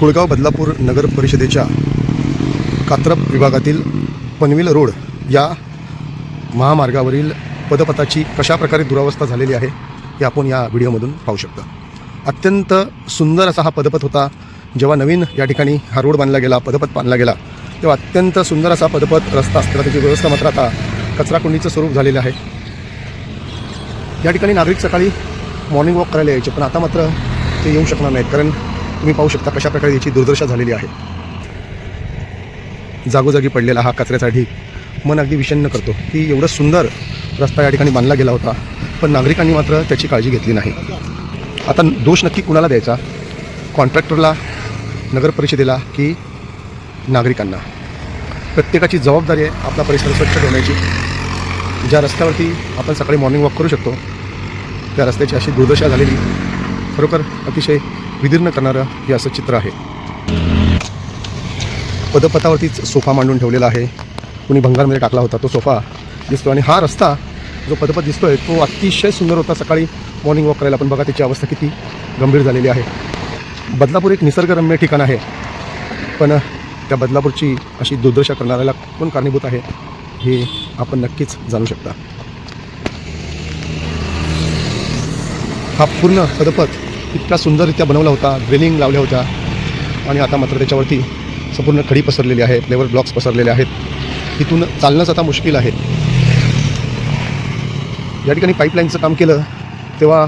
कुळगाव बदलापूर नगर परिषदेच्या कात्रप विभागातील पनवेल रोड या महामार्गावरील पदपथाची कशाप्रकारे दुरावस्था झालेली आहे हे आपण या व्हिडिओमधून पाहू शकता. अत्यंत सुंदर असा हा पदपथ होता. जेव्हा नवीन या ठिकाणी हा रोड बांधला गेला पदपथ बांधला गेला तेव्हा अत्यंत सुंदर असा पदपथ रस्ता असताना त्याची व्यवस्था मात्र आता कचराकुंडीचं स्वरूप झालेलं आहे. या ठिकाणी नागरिक सकाळी मॉर्निंग वॉक करायला यायचे पण आता मात्र ते येऊ शकणार नाहीत कारण तुम्ही पाहू शकता कशा प्रकारे याची दुर्दशा झालेली आहे. जागोजागी पडलेला हा कचऱ्याचा ढीक मन अगदी विषन्न करतो की एवढं सुंदर रस्ता या ठिकाणी बांधला गेला होता पण नागरिकांनी मात्र त्याची काळजी घेतली नाही. आता दोष नक्की कुणाला द्यायचा? कॉन्ट्रॅक्टरला नगरपरिषदेला की नागरिकांना? प्रत्येकाची जबाबदारी आहे आपला परिसर स्वच्छ ठेवण्याची. ज्या रस्त्यावरती आपण सकाळी मॉर्निंग वॉक करू शकतो त्या रस्त्याची अशी दुर्दशा झालेली खरोखर अतिशय विदीर्ण करणारं हे असं चित्र आहे. पदपथावरतीच सोफा मांडून ठेवलेला आहे. कुणी भंगारमध्ये टाकला होता तो सोफा दिसतो आणि हा रस्ता जो पदपथ दिसतोय तो अतिशय सुंदर होता. सकाळी मॉर्निंग वॉक करायला पण बघा त्याची अवस्था किती गंभीर झालेली आहे. बदलापूर एक निसर्गरम्य ठिकाण आहे. पण त्या बदलापूरची अशी दुर्दशा करणाऱ्याला कोण कारणीभूत आहे हे आपण नक्कीच जाणू शकता. हा पूर्ण पदपथ इतका सुंदररित्या बनवला होता ड्रेनिंग लावल्या होत्या. आणि आता मात्र त्याच्यावरती संपूर्ण खडी पसरलेली आहे फ्लेवर ब्लॉक्स पसरलेले आहेत. तिथून चालणंच आता मुश्किल आहे. या ठिकाणी पाईपलाईनचं काम केलं तेव्हा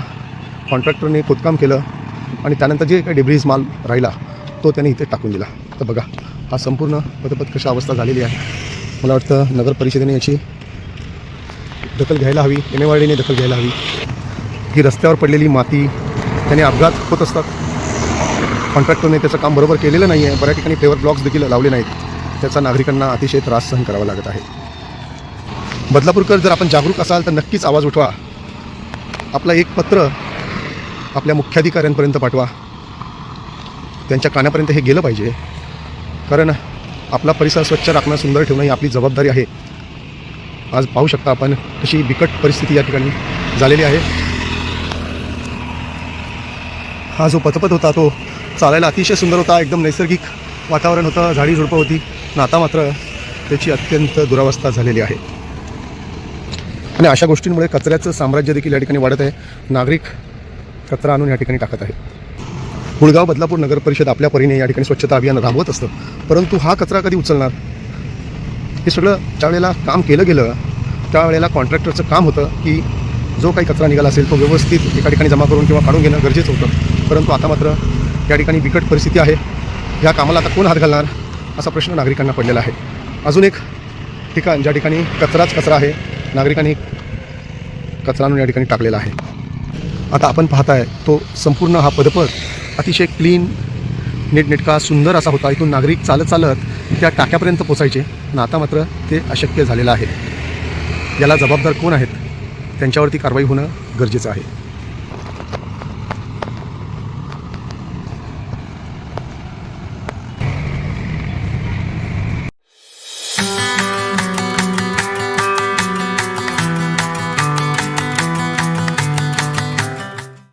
कॉन्ट्रॅक्टरने खोदकाम केलं आणि त्यानंतर जे काही डिब्रीज माल राहिला तो त्याने इथे टाकून दिला. तर बघा हा संपूर्ण पदपथ कशा अवस्था झालेली आहे. मला वाटतं नगर परिषदेने याची दखल घ्यायला हवी एम दखल घ्यायला हवी. ही रस्त्यावर पडलेली माती त्याने अपघात होत असतात. कॉन्ट्रॅक्टरने त्याचं काम बरोबर केलेलं नाही आहे बऱ्या ठिकाणी फेवर ब्लॉक्स देखील लावले नाहीत. त्याचा नागरिकांना अतिशय त्रास सहन करावा लागत आहे. बदलापूरकर जर आपण जागरूक असाल तर नक्कीच आवाज उठवा. आपलं एक पत्र आपल्या मुख्याधिकाऱ्यांपर्यंत पाठवा. त्यांच्या कानापर्यंत हे गेलं पाहिजे. कारण आपला परिसर स्वच्छ राखणं सुंदर ठेवणं ही आपली जबाबदारी आहे. आज पाहू शकता आपण कशी बिकट परिस्थिती या ठिकाणी झालेली आहे. हा जो पथपथ होता तो चालायला अतिशय सुंदर होता एकदम नैसर्गिक वातावरण होतं झाडी झुडपं होती. नाता आता मात्र त्याची अत्यंत दुरावस्था झालेली आहे. आणि अशा गोष्टींमुळे कचऱ्याचं साम्राज्य देखील या ठिकाणी वाढत आहे. नागरिक कचरा आणून या ठिकाणी टाकत आहे गुळगाव बदलापूर नगर परिषद आपल्या परीने या ठिकाणी स्वच्छता अभियान राबवत असतं. परंतु हा कचरा कधी उचलणार? हे सगळं ज्यावेळेला काम केलं गेलं त्यावेळेला कॉन्ट्रॅक्टरचं काम होतं की जो काही कचरा निघाला असेल तो व्यवस्थित एका ठिकाणी जमा करून किंवा काढून घेणं गरजेचं होतं. परंतु आता मात्र या ठिकाणी बिकट परिस्थिती आहे. ह्या कामाला आता कोण हात घालणार असा प्रश्न नागरिकांना पडलेला आहे. अजून एक ठिकाण ज्या ठिकाणी कचराच कचरा आहे नागरिकांनी कचरा या ठिकाणी टाकलेला आहे. आता आपण पाहताय तो संपूर्ण हा पदपथ अतिशय क्लीन नीटनेटका सुंदर असा होता. इथून नागरिक चालत चालत त्या टाक्यापर्यंत पोचायचे. आणि आता मात्र ते अशक्य झालेलं आहे. याला जबाबदार कोण आहेत? त्यांच्यावरती कारवाई होणं गरजेचं आहे.